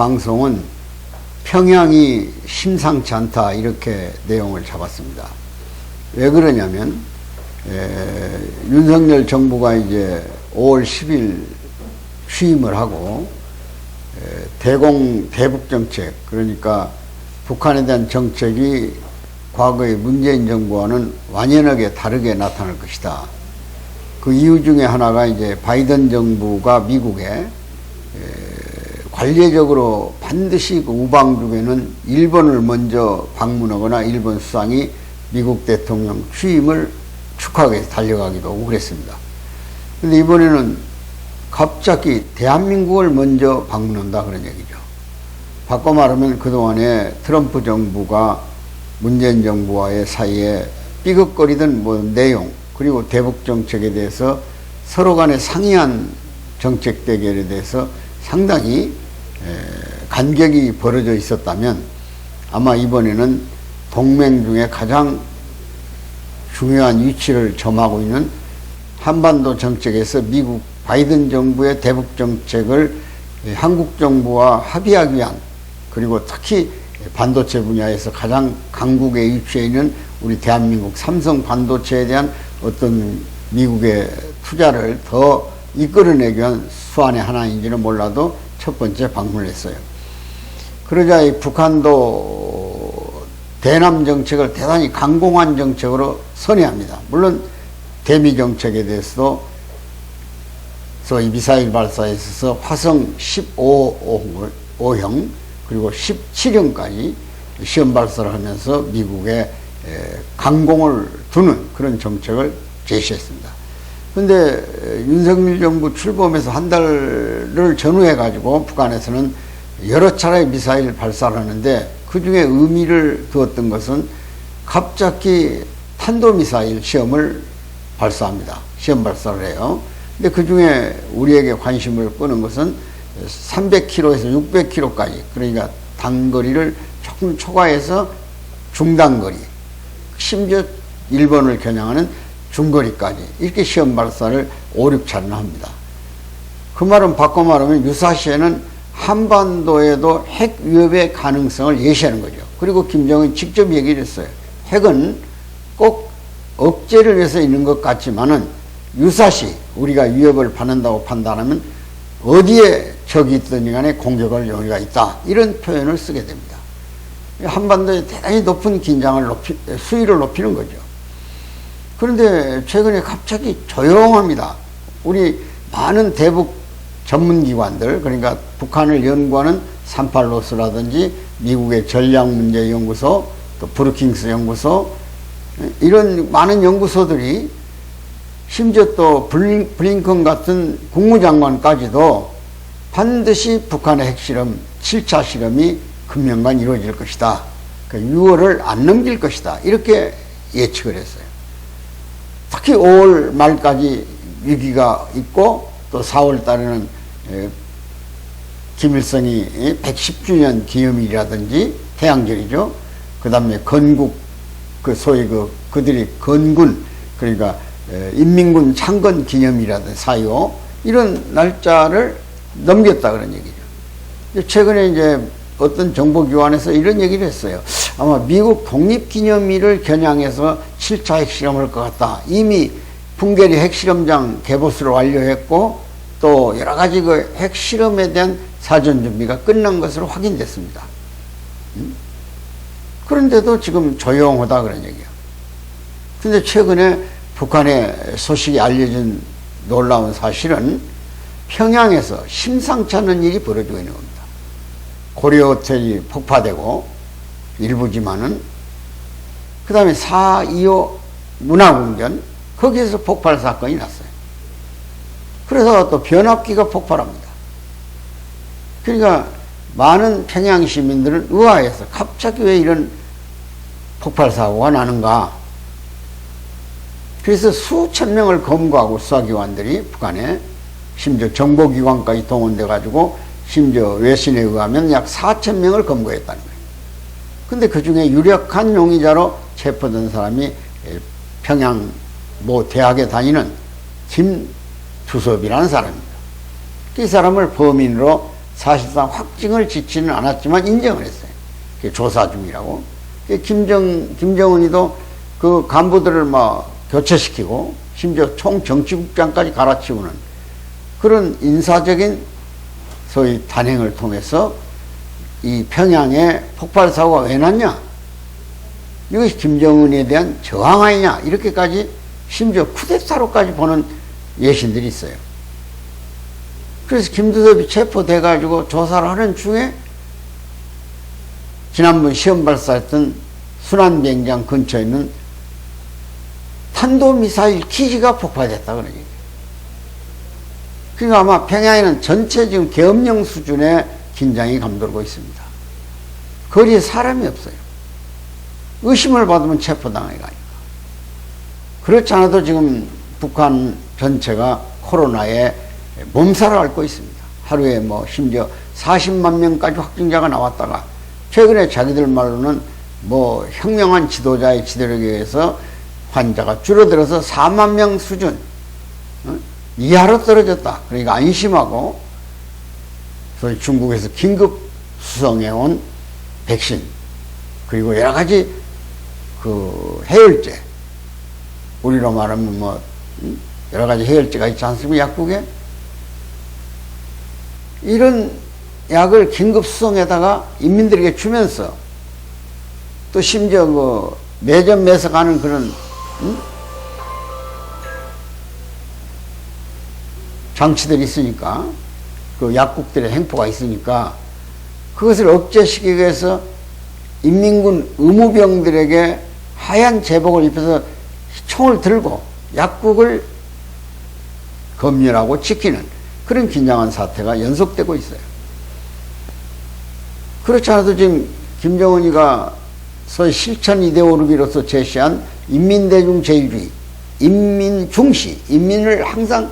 1월 29일 오늘 방송은 평양이 심상치 않다 이렇게 내용을 잡았습니다. 왜 그러냐면 에, 윤석열 정부가 이제 5월 10일 취임을 하고 에, 대공 대북 정책 그러니까 북한에 대한 정책이 과거의 문재인 정부와는 완연하게 다르게 나타날 것이다. 그 이유 중에 하나가 이제 바이든 정부가 미국에 에, 관례적으로 반드시 그 우방국에는 일본을 먼저 방문하거나 일본 수상이 미국 대통령 취임을 위해서 달려가기도 하고 그랬습니다. 근데 이번에는 갑자기 대한민국을 먼저 방문한다 그런 얘기죠. 바꿔 말하면 그동안에 트럼프 정부가 문재인 정부와의 사이에 삐걱거리던 뭐 내용 그리고 대북 정책에 대해서 서로 간에 상이한 정책 대결에 대해서 상당히 간격이 벌어져 있었다면 아마 이번에는 동맹 중에 가장 중요한 위치를 점하고 있는 한반도 정책에서 미국 바이든 정부의 대북 정책을 한국 정부와 합의하기 위한 그리고 특히 반도체 분야에서 가장 강국에 위치해 있는 우리 대한민국 삼성 반도체에 대한 어떤 미국의 투자를 더 이끌어내기 위한 수완의 하나인지는 몰라도 첫 번째 방문을 했어요. 그러자 이 북한도 대남 정책을 대단히 강공한 정책으로 선회합니다. 물론 대미 정책에 대해서도 소위 미사일 발사에 있어서 화성 15형 그리고 17형까지 시험 발사를 하면서 미국에 강공을 두는 그런 정책을 제시했습니다. 근데 윤석열 정부 출범해서 한 달을 전후해 가지고 북한에서는 여러 차례 미사일 발사를 하는데 그 중에 의미를 두었던 것은 갑자기 탄도미사일 시험을 발사합니다. 시험 발사를 해요. 근데 그 중에 우리에게 관심을 끄는 것은 300km에서 600km까지 그러니까 단거리를 조금 초과해서 중단거리 심지어 일본을 겨냥하는 중거리까지 이렇게 시험 발사를 5, 6차례나 합니다. 그 말은 바꿔 말하면 유사시에는 한반도에도 핵 위협의 가능성을 예시하는 거죠. 그리고 김정은 직접 얘기를 했어요. 핵은 꼭 억제를 위해서 있는 것 같지만은 유사시 우리가 위협을 받는다고 판단하면 어디에 적이 있든 간에 공격할 용의가 있다. 이런 표현을 쓰게 됩니다. 한반도에 대단히 높은 긴장을 높이, 수위를 높이는 거죠. 그런데 최근에 갑자기 조용합니다. 우리 많은 대북 전문기관들, 그러니까 북한을 연구하는 산팔로스라든지 미국의 전략문제연구소, 또 브루킹스 연구소, 이런 많은 연구소들이 심지어 또 블링컨 같은 국무장관까지도 반드시 북한의 핵실험 7차 실험이 금년간 이루어질 것이다. 그 6월을 안 넘길 것이다. 이렇게 예측을 했어요. 특히 5월 말까지 위기가 있고 또 4월 달에는 김일성이 110주년 기념일이라든지 태양절이죠. 그 다음에 건국, 그 소위 그, 그들이 건군, 그러니까 인민군 창건 기념이라든지 사요, 이런 날짜를 넘겼다 그런 얘기죠. 최근에 이제 어떤 정보기관에서 이런 얘기를 했어요. 아마 미국 독립기념일을 겨냥해서 7차 핵실험을 것 같다. 이미 풍계리 핵실험장 개보수를 완료했고 또 여러 가지 그 핵실험에 대한 사전 준비가 끝난 것으로 확인됐습니다. 음? 그런데도 지금 조용하다 그런 얘기야. 근데 최근에 북한의 소식이 알려진 놀라운 사실은 평양에서 심상치 않은 일이 벌어지고 있는 겁니다. 고려 호텔이 폭파되고 일부지만은 그 다음에 4.25 문화궁전 거기에서 폭발 사건이 났어요. 그래서 또 변압기가 폭발합니다. 그러니까 많은 평양 시민들은 의아해서 갑자기 왜 이런 폭발 사고가 나는가. 그래서 수천 명을 검거하고 수사기관들이 북한에 심지어 정보기관까지 동원돼 가지고 심지어 외신에 의하면 약 4천 명을 검거했다는 거예요. 근데 그 중에 유력한 용의자로 체포된 사람이 평양 모 대학에 다니는 김주섭이라는 사람입니다. 이 사람을 범인으로 사실상 확증을 짓지는 않았지만 인정을 했어요. 조사 중이라고. 그 김정, 김정은이도 그 간부들을 막 교체시키고 심지어 총 정치국장까지 갈아치우는 그런 인사적인 소위 단행을 통해서 이 평양에 폭발 사고가 왜 났냐? 이것이 김정은에 대한 저항 아니냐? 이렇게까지 심지어 쿠데타로까지 보는 예신들이 있어요. 그래서 김두섭이 체포돼가지고 조사를 하는 중에 지난번 시험 발사했던 순환비행장 근처에 있는 탄도미사일 기지가 폭파됐다 얘기예요. 그러니까 아마 평양에는 전체 지금 계엄령 수준의 긴장이 감돌고 있습니다. 거리에 사람이 없어요. 의심을 받으면 체포당해 가니까. 그렇지 않아도 지금 북한 전체가 코로나에 몸살을 앓고 있습니다. 하루에 뭐 심지어 40만 명까지 확진자가 나왔다가 최근에 자기들 말로는 뭐 혁명한 지도자의 지도력에 의해서 환자가 줄어들어서 4만 명 수준 어? 이하로 떨어졌다. 그러니까 안심하고 소위 중국에서 긴급 수송해 온 백신 그리고 여러 가지 그 해열제 우리로 말하면 뭐 음? 여러 가지 해열제가 있지 않습니까 약국에 이런 약을 긴급 수송에다가 인민들에게 주면서 또 심지어 그 매점 매석하는 그런 음? 장치들이 있으니까 그 약국들의 행포가 있으니까 그것을 억제시키기 위해서 인민군 의무병들에게 하얀 제복을 입혀서 총을 들고 약국을 검열하고 지키는 그런 긴장한 사태가 연속되고 있어요. 그렇지 않아도 지금 김정은이가 소위 실천 이데올로기로서 제시한 인민대중 제일주의, 인민 중시, 인민을 항상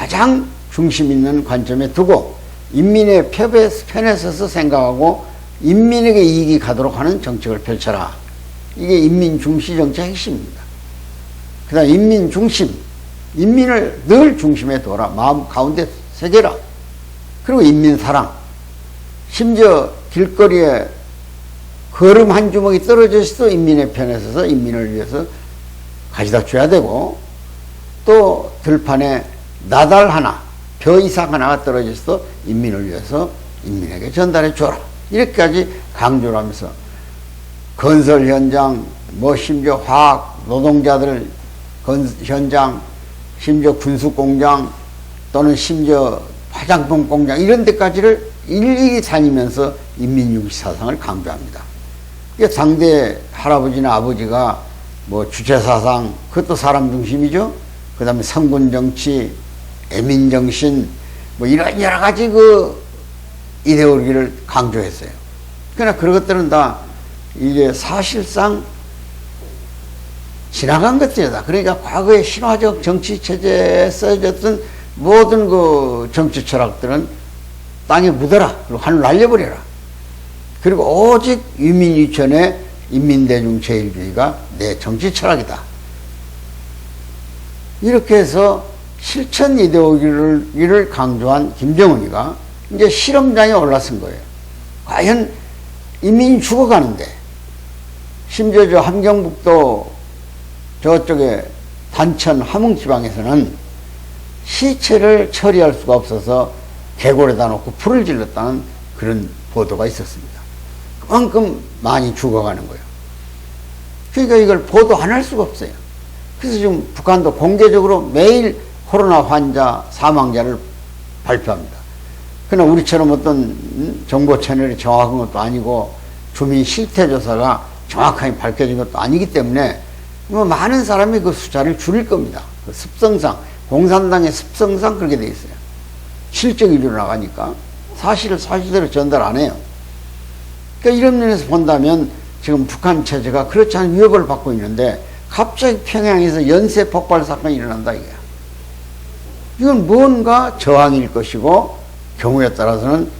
가장 중심 있는 관점에 두고 인민의 편에, 서서 생각하고 인민에게 이익이 가도록 하는 정책을 펼쳐라. 이게 인민 중시 정책 핵심입니다. 그 다음 인민 중심, 인민을 늘 중심에 둬라. 마음 가운데 새겨라. 그리고 인민 사랑. 심지어 길거리에 걸음 한 주먹이 떨어져 있어도 인민의 편에 서서 인민을 위해서 가져다 줘야 되고 또 들판에 나달 하나, 벼 이상 하나가 떨어져 있어도 인민을 위해서 인민에게 전달해 줘라. 이렇게까지 강조를 하면서 건설 현장, 뭐 심지어 화학 노동자들 건, 현장, 심지어 군수 공장 또는 심지어 화장품 공장 이런 데까지를 일일이 다니면서 인민중시 사상을 강조합니다. 이게 상대 할아버지나 아버지가 뭐 주체 사상, 그것도 사람 중심이죠. 그 다음에 성군 정치, 애민 정신, 뭐 이런 여러 가지 그 이데올기를 강조했어요. 그러나 그런 것들은 다 이게 사실상 지나간 것들이다. 그러니까 과거의 신화적 정치 체제에 써졌던 모든 그 정치 철학들은 땅에 묻어라. 그리고 하늘 날려버려라. 그리고 오직 유민유천의 인민대중 제일주의가 내 정치 철학이다. 이렇게 해서 실천 이데올기를 강조한 김정은이가 이제 실험장에 올라선 거예요. 과연 이민이 죽어가는데 심지어 저 함경북도 저쪽에 단천 함흥 지방에서는 시체를 처리할 수가 없어서 계골에다 놓고 불을 질렀다는 그런 보도가 있었습니다. 그만큼 많이 죽어가는 거예요. 그러니까 이걸 보도 안 할 수가 없어요. 그래서 지금 북한도 공개적으로 매일 코로나 환자 사망자를 발표합니다. 그러나 우리처럼 어떤 정보 채널이 정확한 것도 아니고 주민 실태 조사가 정확하게 밝혀진 것도 아니기 때문에 뭐 많은 사람이 그 숫자를 줄일 겁니다. 그 습성상 공산당의 습성상 그렇게 돼 있어요. 실적이 일어나가니까 사실을 사실대로 전달 안 해요. 그러니까 이런 면에서 본다면 지금 북한 체제가 그렇지 않은 위협을 받고 있는데 갑자기 평양에서 연쇄 폭발 사건이 일어난다 이거야. 이건 뭔가 저항일 것이고 경우에 따라서는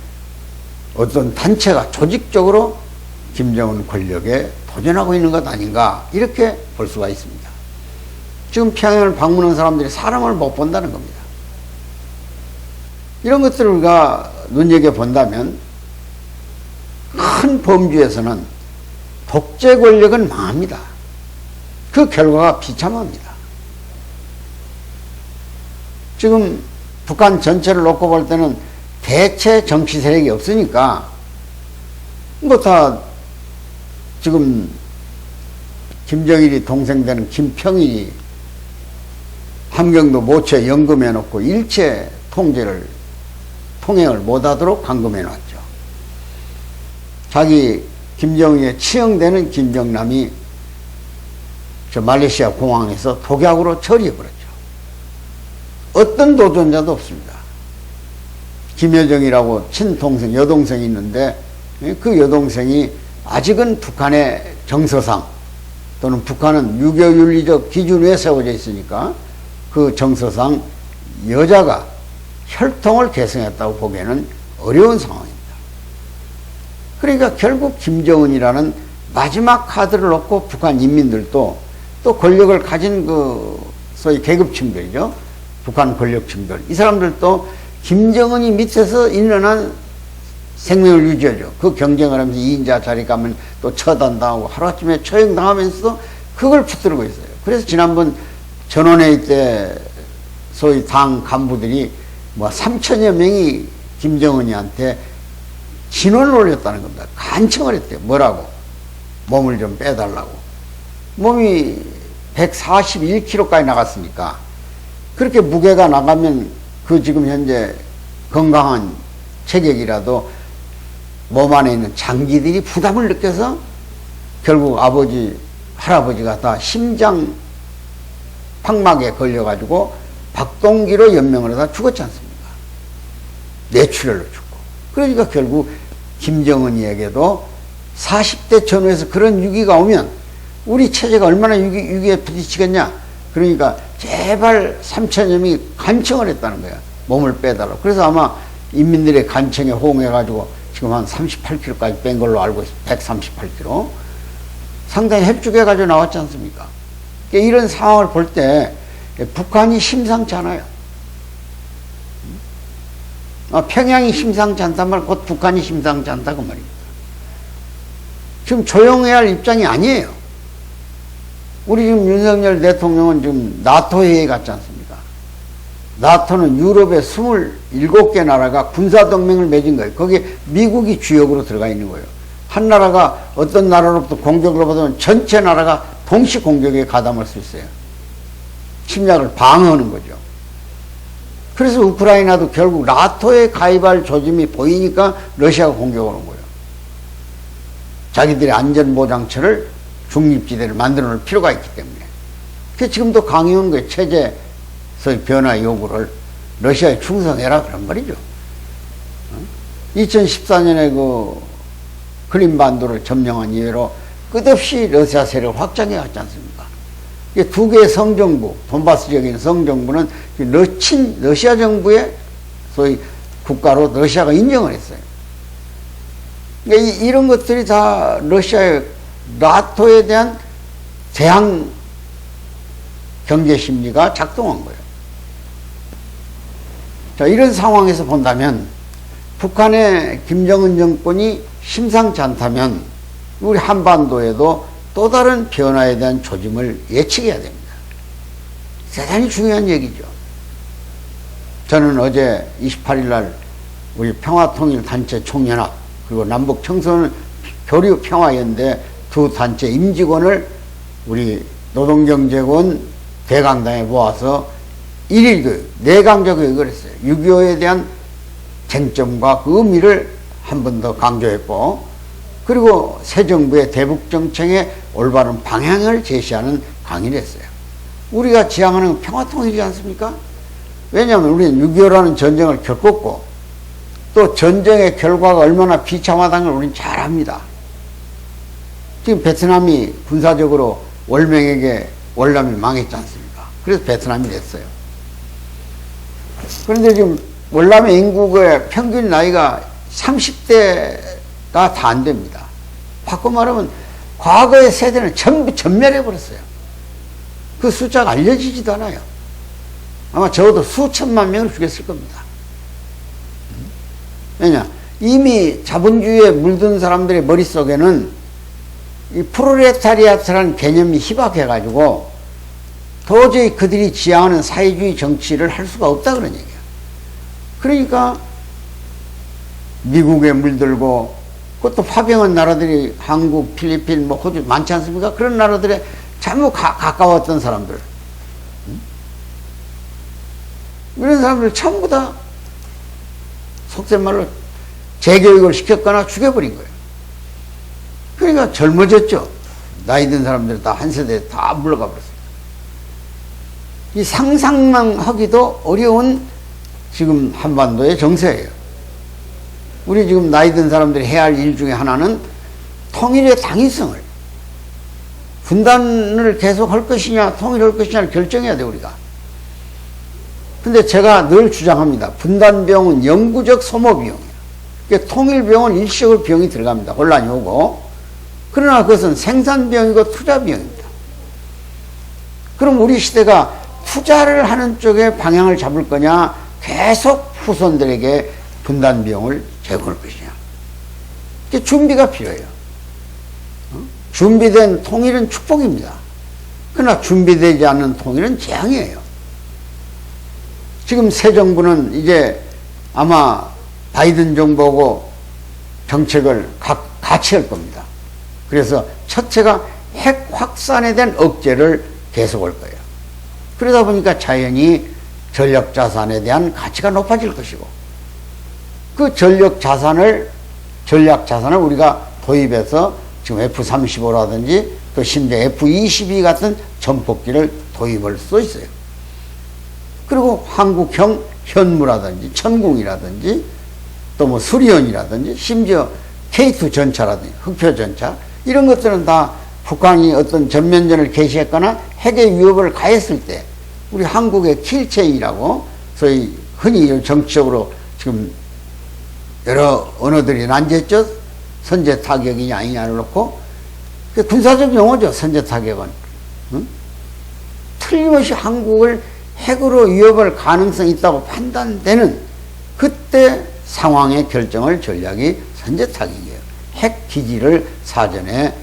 어떤 단체가 조직적으로 김정은 권력에 도전하고 있는 것 아닌가 이렇게 볼 수가 있습니다. 지금 평양을 방문한 사람들이 사람을 못 본다는 겁니다. 이런 것들을 우리가 눈여겨 본다면 큰 범주에서는 독재 권력은 망합니다. 그 결과가 비참합니다. 지금 북한 전체를 놓고 볼 때는 대체 정치 세력이 없으니까 뭐 다 지금 김정일이 동생 되는 김평일이 함경도 모처 연금해 놓고 일체 통제를 통행을 못하도록 감금해 놨죠. 자기 김정일에 치형되는 김정남이 저 말레이시아 공항에서 독약으로 처리해 버렸죠. 어떤 도전자도 없습니다. 김여정이라고 친동생, 여동생이 있는데 예, 그 여동생이 아직은 북한의 정서상 또는 북한은 유교윤리적 기준 위에 세워져 있으니까 그 정서상 여자가 혈통을 계승했다고 보기에는 어려운 상황입니다. 그러니까 결국 김정은이라는 마지막 카드를 놓고 북한 인민들도 또 권력을 가진 그 소위 계급 층들이죠. 북한 권력층들. 이 사람들도 김정은이 밑에서 일어난 생명을 유지하죠. 그 경쟁을 하면서 2인자 자리 가면 또 처단당하고 하루아침에 처형당하면서도 그걸 붙들고 있어요. 그래서 지난번 전원회의 때 소위 당 간부들이 뭐 3천여 명이 김정은이한테 진원을 올렸다는 겁니다. 간청을 했대요. 뭐라고? 몸을 좀 빼달라고. 몸이 141kg까지 나갔으니까 그렇게 무게가 나가면 그 지금 현재 건강한 체격이라도 몸 안에 있는 장기들이 부담을 느껴서 결국 아버지, 할아버지가 다 심장 팍막에 걸려가지고 박동기로 연명을 하다 죽었지 않습니까? 뇌출혈로 죽고. 그러니까 결국 김정은이에게도 40대 전후에서 그런 위기가 오면 우리 체제가 얼마나 위기, 위기에 부딪히겠냐? 그러니까 제발 3천여 명이 간청을 했다는 거야. 몸을 빼달라고. 그래서 아마 인민들의 간청에 호응해가지고 지금 한 38kg까지 뺀 걸로 알고 있습니다. 138kg. 상당히 협죽해가지고 나왔지 않습니까? 그러니까 이런 상황을 볼 때 북한이 심상치 않아요. 아, 평양이 심상치 않단 말, 곧 북한이 심상치 않다고 말입니다. 지금 조용해야 할 입장이 아니에요. 우리 지금 윤석열 대통령은 지금 나토 회의에 갔지 않습니까? 나토는 유럽의 27개 나라가 군사동맹을 맺은 거예요. 거기에 미국이 주역으로 들어가 있는 거예요. 한 나라가 어떤 나라로부터 공격을 받으면 전체 나라가 동시 공격에 가담할 수 있어요. 침략을 방어하는 거죠. 그래서 우크라이나도 결국 나토에 가입할 조짐이 보이니까 러시아가 공격하는 거예요. 자기들의 안전보장처를 중립지대를 만들어 놓을 필요가 있기 때문에. 그 지금도 거예요. 체제에서 변화 요구를 러시아에 충성해라 그런 말이죠. 2014년에 그 크림반도를 점령한 이후로 끝없이 러시아 세력을 확장해 왔지 않습니까? 두 개의 성정부, 돈바스 지역에 있는 성정부는 러친, 러시아 정부의 소위 국가로 러시아가 인정을 했어요. 그러니까 이런 것들이 다 러시아의 나토에 대한 대항 경제 심리가 작동한 거예요. 자, 이런 상황에서 본다면 북한의 김정은 정권이 심상치 않다면 우리 한반도에도 또 다른 변화에 대한 조짐을 예측해야 됩니다. 대단히 중요한 얘기죠. 저는 어제 28일 날 우리 평화통일단체 총연합 그리고 남북 청소년 교류 평화연대 두 단체 임직원을 우리 노동경제권 대강당에 모아서 일일 교육, 내강자 교육을 했어요. 6.25에 대한 쟁점과 그 의미를 한 번 더 강조했고, 그리고 새 정부의 대북 정책의 올바른 방향을 제시하는 강의를 했어요. 우리가 지향하는 평화 통일이지 않습니까? 왜냐하면 우리는 6.25라는 전쟁을 겪었고, 또 전쟁의 결과가 얼마나 비참하다는 걸 우리는 잘 압니다. 지금 베트남이 군사적으로 월명에게 월남이 망했지 않습니까? 그래서 베트남이 됐어요. 그런데 지금 월남의 인구의 평균 나이가 30대가 다 안 됩니다. 바꿔 말하면 과거의 세대는 전부 전멸해 버렸어요. 그 숫자가 알려지지도 않아요. 아마 적어도 수천만 명을 죽였을 겁니다. 왜냐? 이미 자본주의에 물든 사람들의 머릿속에는 이 프로레타리아트라는 개념이 희박해가지고 도저히 그들이 지향하는 사회주의 정치를 할 수가 없다 그런 얘기야. 그러니까 미국에 물들고 그것도 파병한 나라들이 한국, 필리핀, 뭐 호주 많지 않습니까? 그런 나라들에 전부 가, 가까웠던 사람들. 응? 이런 사람들 전부 다 속된 말로 재교육을 시켰거나 죽여버린 거예요. 그러니까 젊어졌죠. 나이 든 사람들 다한 세대에 다 물러가 버렸어요. 이 상상만 하기도 어려운 지금 한반도의 정세예요. 우리 지금 나이 든 사람들이 해야 할 일 중에 하나는 통일의 당위성을 분단을 계속 할 것이냐 통일할 것이냐를 결정해야 돼 우리가. 근데 제가 늘 주장합니다. 분단병은 영구적 소모비용이에요. 그러니까 통일병은 일시적으로 비용이 들어갑니다. 혼란이 오고. 그러나 그것은 생산비용이고 투자비용입니다. 그럼 우리 시대가 투자를 하는 쪽에 방향을 잡을 거냐, 계속 후손들에게 분단비용을 제공할 것이냐. 준비가 필요해요. 어? 준비된 통일은 축복입니다. 그러나 준비되지 않는 통일은 재앙이에요. 지금 새 정부는 이제 아마 바이든 정부하고 정책을 각, 같이 할 겁니다. 그래서 첫째가 핵 확산에 대한 억제를 계속할 거예요. 그러다 보니까 자연히 전력 자산에 대한 가치가 높아질 것이고 그 전력 자산을 전략 자산을 우리가 도입해서 지금 F-35라든지 또 심지어 F-22 같은 전폭기를 도입할 수 있어요. 그리고 한국형 현무라든지 천궁이라든지 또 뭐 수리온이라든지 심지어 K2 전차라든지 흑표 전차 이런 것들은 다 북한이 어떤 전면전을 개시했거나 핵의 위협을 가했을 때 우리 한국의 킬체이라고 소위 흔히 정치적으로 지금 여러 언어들이 난제했죠. 선제 타격이냐 아니냐를 놓고 그 군사적 용어죠. 선제 타격은. 응? 틀림없이 한국을 핵으로 위협할 가능성이 있다고 판단되는 그때 상황의 결정을 전략이 선제 타격이에요. 핵 기지를 사전에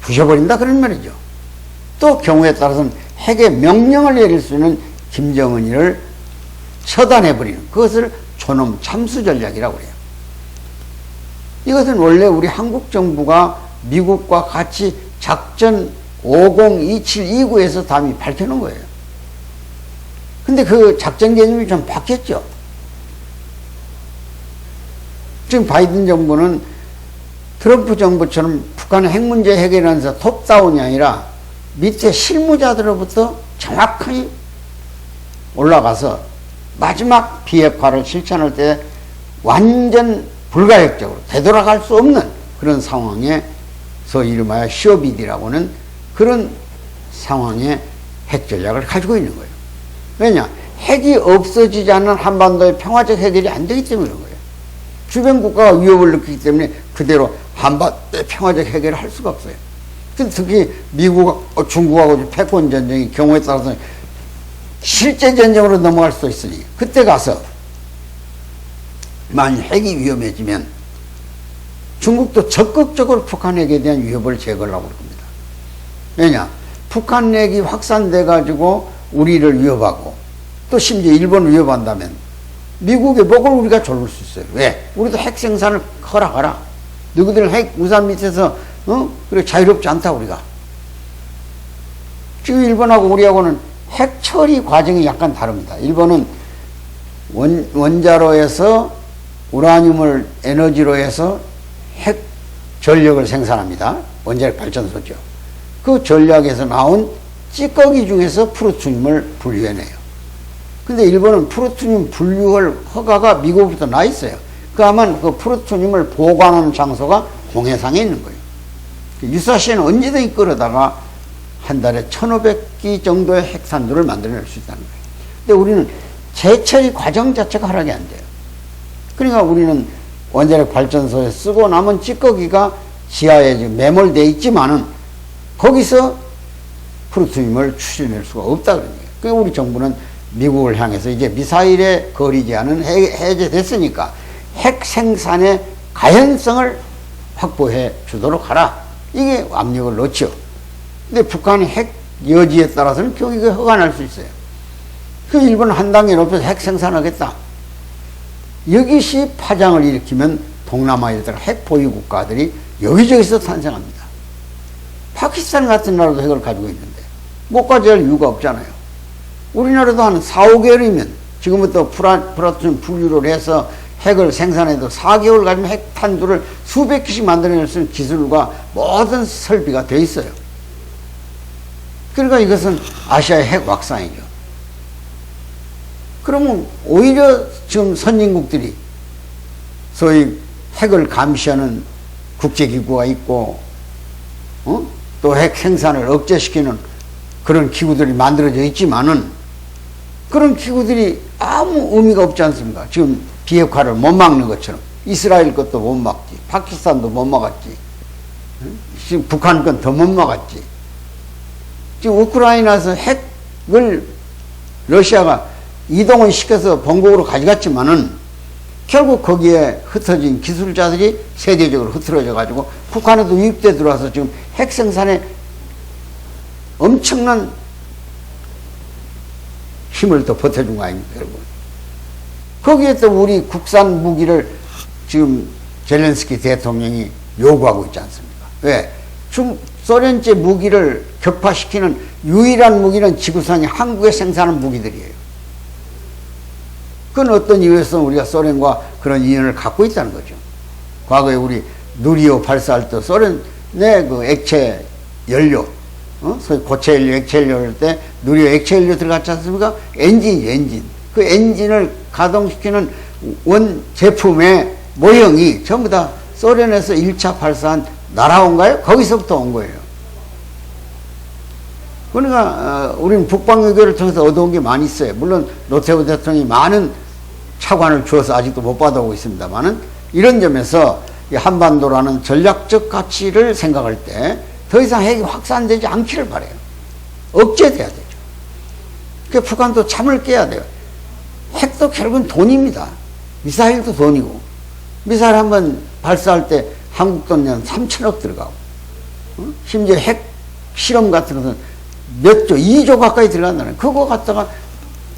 부셔버린다 그런 말이죠. 또 경우에 따라서는 핵의 명령을 내릴 수 있는 김정은이를 처단해버리는 그것을 초놈 참수 전략이라고 그래요. 이것은 원래 우리 한국 정부가 미국과 같이 작전 502729에서 담이 밝혀놓은 거예요. 근데 그 작전 개념이 좀 바뀌었죠. 지금 바이든 정부는 트럼프 정부처럼 북한의 핵 문제 해결하면서 톱다운이 아니라 밑에 실무자들로부터 정확하게 올라가서 마지막 비핵화를 실천할 때 완전 불가역적으로 되돌아갈 수 없는 그런 상황에서 이름하여 시어비디라고 는 그런 상황의 핵 전략을 가지고 있는 거예요. 왜냐? 핵이 없어지지 않는 한반도의 평화적 해결이 안 되기 때문에 그런 거예요. 주변 국가가 위협을 느끼기 때문에 그대로 한반도의 평화적 해결을 할 수가 없어요. 특히 미국, 중국하고 패권 전쟁의 경우에 따라서 실제 전쟁으로 넘어갈 수도 있으니 그때 가서 만약 핵이 위험해지면 중국도 적극적으로 북한 핵에 대한 위협을 제거하려고 할 겁니다. 왜냐? 북한 핵이 확산돼 가지고 우리를 위협하고 또 심지어 일본을 위협한다면 미국의 목을 우리가 조를 수 있어요. 왜? 우리도 핵 생산을 허락하라. 너희들 핵 우산 밑에서 어? 그래 자유롭지 않다 우리가. 지금 일본하고 우리하고는 핵 처리 과정이 약간 다릅니다. 일본은 원, 원자로에서 우라늄을 에너지로 해서 핵 전력을 생산합니다. 원자력 발전소죠. 그 전략에서 나온 찌꺼기 중에서 프루토늄을 분류해내요. 근데 일본은 프루토늄 분류할 허가가 미국부터 나 있어요. 그러면 그 프루토늄을 보관하는 장소가 공해상에 있는 거예요. 유사시에는 언제든지 끌어다가 한 달에 1,500기 정도의 핵산도를 만들어낼 수 있다는 거예요. 근데 우리는 재처리 과정 자체가 허락이 안 돼요. 그러니까 우리는 원자력 발전소에 쓰고 남은 찌꺼기가 지하에 매몰되어 있지만은 거기서 프루토늄을 추진할 수가 없다 그런 거예요. 그러니까 우리 정부는 미국을 향해서 이제 미사일에 거리지 않은 해, 해제됐으니까 핵 생산의 가연성을 확보해 주도록 하라. 이게 압력을 넣죠. 근데 북한의 핵 여지에 따라서는 경기가 허가날 수 있어요. 그 일본 한 단계 높여서 핵 생산하겠다. 여기시 파장을 일으키면 동남아에 들어 핵 보유 국가들이 여기저기서 탄생합니다. 파키스탄 같은 나라도 핵을 가지고 있는데 못 가져야 할 이유가 없잖아요. 우리나라도 한 4, 5개월이면 지금부터 프라, 플라톤 분류를 해서 핵을 생산해도 4개월 가면 핵 탄두를 수백 개씩 만들어낼 수 있는 기술과 모든 설비가 돼 있어요. 그러니까 이것은 아시아의 핵 왁상이죠. 그러면 오히려 지금 선진국들이 소위 핵을 감시하는 국제기구가 있고, 어? 또 핵 생산을 억제시키는 그런 기구들이 만들어져 있지만은 그런 기구들이 아무 의미가 없지 않습니까? 지금 비핵화를 못 막는 것처럼 이스라엘 것도 못 막지, 파키스탄도 못 막았지, 응? 지금 북한 건 더 못 막았지. 지금 우크라이나에서 핵을 러시아가 이동을 시켜서 본국으로 가져갔지만은 결국 거기에 흩어진 기술자들이 세계적으로 흐트러져 가지고 북한에도 유입돼 들어와서 지금 핵 생산에 엄청난 힘을 더 보태준 거 아닙니까, 여러분? 거기에 또 우리 국산 무기를 지금 젤렌스키 대통령이 요구하고 있지 않습니까? 왜? 중, 소련제 무기를 격파시키는 유일한 무기는 지구상에 한국에 생산하는 무기들이에요. 그건 어떤 이유에서 우리가 소련과 그런 인연을 갖고 있다는 거죠. 과거에 우리 누리호 발사할 때 소련의 그 액체 연료, 어? 소위 고체 연료, 액체 연료 할 때 누리호 액체 연료 들어갔지 않습니까? 엔진이 엔진. 그 엔진을 가동시키는 원 제품의 모형이 전부 다 소련에서 1차 발사한 날아온가요? 거기서부터 온 거예요. 그러니까 어, 우리는 북방외교를 통해서 얻어온 게 많이 있어요. 물론 노태우 대통령이 많은 차관을 주어서 아직도 못 받아오고 있습니다만은 이런 점에서 이 한반도라는 전략적 가치를 생각할 때 더 이상 핵이 확산되지 않기를 바래요. 억제돼야 되죠. 그 북한도 잠을 깨야 돼요. 핵도 결국은 돈입니다. 미사일도 돈이고 미사일 한 번 발사할 때 한국 돈연 3천억 들어가고 어? 심지어 핵 실험 같은 것은 몇 조, 2조 가까이 들어간다는 그거 갖다가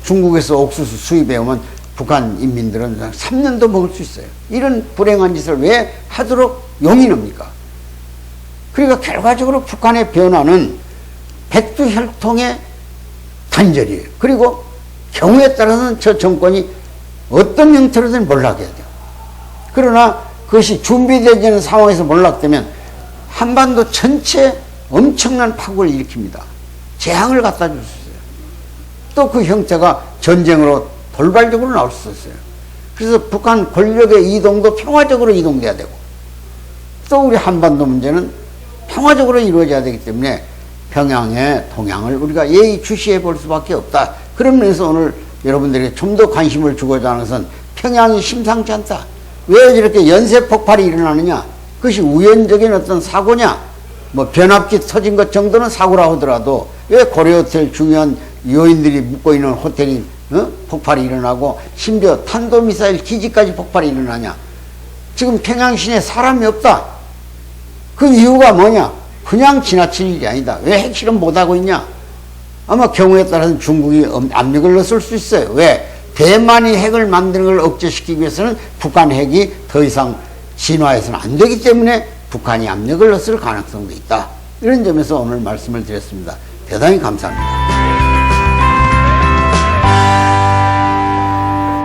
중국에서 옥수수 수입해 오면 북한 인민들은 3년도 먹을 수 있어요. 이런 불행한 짓을 왜 하도록 용이 납니까? 그러니까 결과적으로 북한의 변화는 백두혈통의 단절이에요. 그리고 경우에 따라서는 저 정권이 어떤 형태로든 몰락해야 돼요. 그러나 그것이 준비되지 않은 상황에서 몰락되면 한반도 전체 엄청난 파국을 일으킵니다. 재앙을 갖다 줄 수 있어요. 또 그 형태가 전쟁으로 돌발적으로 나올 수 있어요. 그래서 북한 권력의 이동도 평화적으로 이동돼야 되고 또 우리 한반도 문제는 평화적으로 이루어져야 되기 때문에 평양의 동향을 우리가 예의 주시해 볼 수밖에 없다. 그런 면에서 오늘 여러분들에게 좀 더 관심을 주고자 하는 것은 평양이 심상치 않다. 왜 이렇게 연쇄 폭발이 일어나느냐? 그것이 우연적인 어떤 사고냐? 뭐 변압기 터진 것 정도는 사고라 하더라도 왜 고려호텔 중요한 요인들이 묵고 있는 호텔이 어? 폭발이 일어나고 심지어 탄도미사일 기지까지 폭발이 일어나냐? 지금 평양 시내에 사람이 없다. 그 이유가 뭐냐? 그냥 지나친 일이 아니다. 왜 핵실험 못하고 있냐? 아마 경우에 따라서는 중국이 압력을 넣을 수 있어요. 왜? 대만이 핵을 만드는 걸 억제시키기 위해서는 북한 핵이 더 이상 진화해서는 안 되기 때문에 북한이 압력을 넣을 가능성도 있다. 이런 점에서 오늘 말씀을 드렸습니다. 대단히 감사합니다.